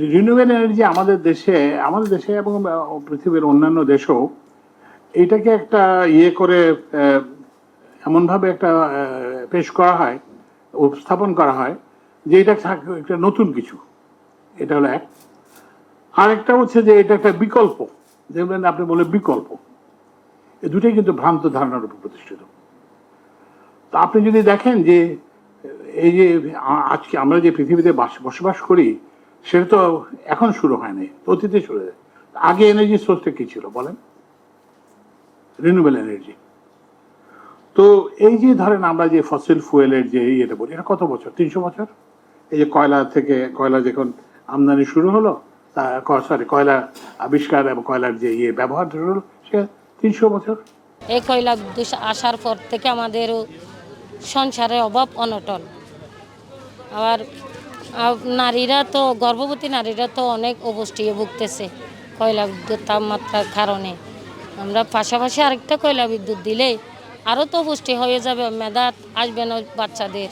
Renewable energy আমাদের দেশে আমাদের দেশে এবং পৃথিবীর অন্যান্য দেশেও এটাকে একটা ইয়ে করে এমনভাবে একটা পেশ করা হয়, উপস্থাপন করা হয় যে এটা একটা নতুন কিছু। এটা হলো এক। আরেকটা হচ্ছে যে এটা একটা বিকল্প। যেগুলো আপনি বলে বিকল্প। এ দুটোই কিন্তু ভ্রান্ত ধারণার উপর প্রতিষ্ঠিত। তো আপনি যদি দেখেন যে, এই যে আজকে আমরা যে পৃথিবীতে বাস- বসবাস করি সেটা তো এখন শুরু হয়নি, অতীতে শুরু হয়েছে। আগে এনার্জি সোর্সটা কি ছিল বলেন? রিনিউয়েবল এনার্জি তো এই যে ধরেন আমরা যে ফসিল ফুয়েলের যে ইয়েটা বলি, এটা কত বছর? তিনশো বছর? এই যে কয়লা থেকে, কয়লা যখন আমদানি শুরু হলো সরি কয়লা আবিষ্কার এবং কয়লার যে ইয়ে ব্যবহার শুরু হলো, সে তিনশো বছর? এই কয়লা আসার পর থেকে আমাদের সংসারের অভাব অনটন। আবার নারীরা তো, গর্ভবতী নারীরা তো অনেক অবস্থিয়ে ভুগতেছে কয়লা বিদ্যুৎ তাপমাত্রার কারণে। আমরা পাশাপাশি আরেকটা কয়লা বিদ্যুৎ দিলে আরও তো পুষ্টি হয়ে যাবে মেধা আসবে না বাচ্চাদের।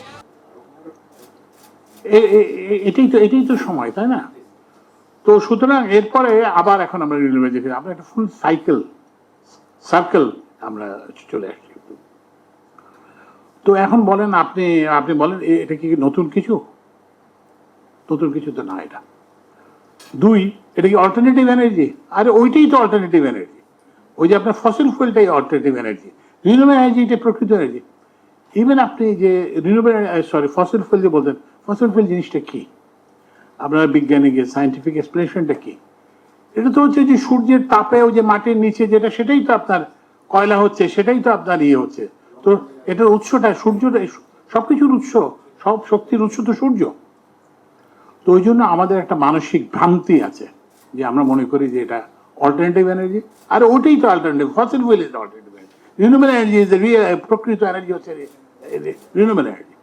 এটাই তো এটাই তো সময়, তাই না? তো সুতরাং এরপরে আবার এখন আমরা রিনিউয়েবল দেখি আমরা একটা ফুল সাইকেল সার্কেল আমরা চলে আসছি। তো এখন বলেন আপনি আপনি বলেন এটা কি নতুন কিছু? নতুন কিছু তো না এটা। দুই, এটা কি অল্টারনেটিভ এনার্জি আরে ওইটাই তো অল্টারনেটিভ এনার্জি ওই যে আপনার ফসিল ফুয়েলটাই অল্টারনেটিভ এনার্জি রিনিউয়েবল এনার্জি এটা প্রকৃত এনার্জি ইভেন আপনি যে রিনিউয়েবল সরি ফসিল ফুয়েল যে বলতেন ফসিল ফুয়েল জিনিসটা কী? আপনার বিজ্ঞানী গিয়ে সাইন্টিফিক এক্সপ্লেনেশনটা কি? এটা তো হচ্ছে যে সূর্যের তাপে ওই যে মাটির নিচে যেটা, সেটাই তো আপনার কয়লা হচ্ছে, সেটাই তো আপনার ইয়ে হচ্ছে। তো এটার উৎসটা সূর্যটা সব কিছুর উৎস, সব শক্তির উৎস তো সূর্য। তো ওই জন্য আমাদের একটা মানসিক ভ্রান্তি আছে যে আমরা মনে করি যে এটা অল্টারনেটিভ এনার্জি আর ওটাই তো alternative fossil fuel is alternative energy renewable energy is প্রকৃত এনার্জি হচ্ছে রিনিউবল এনার্জি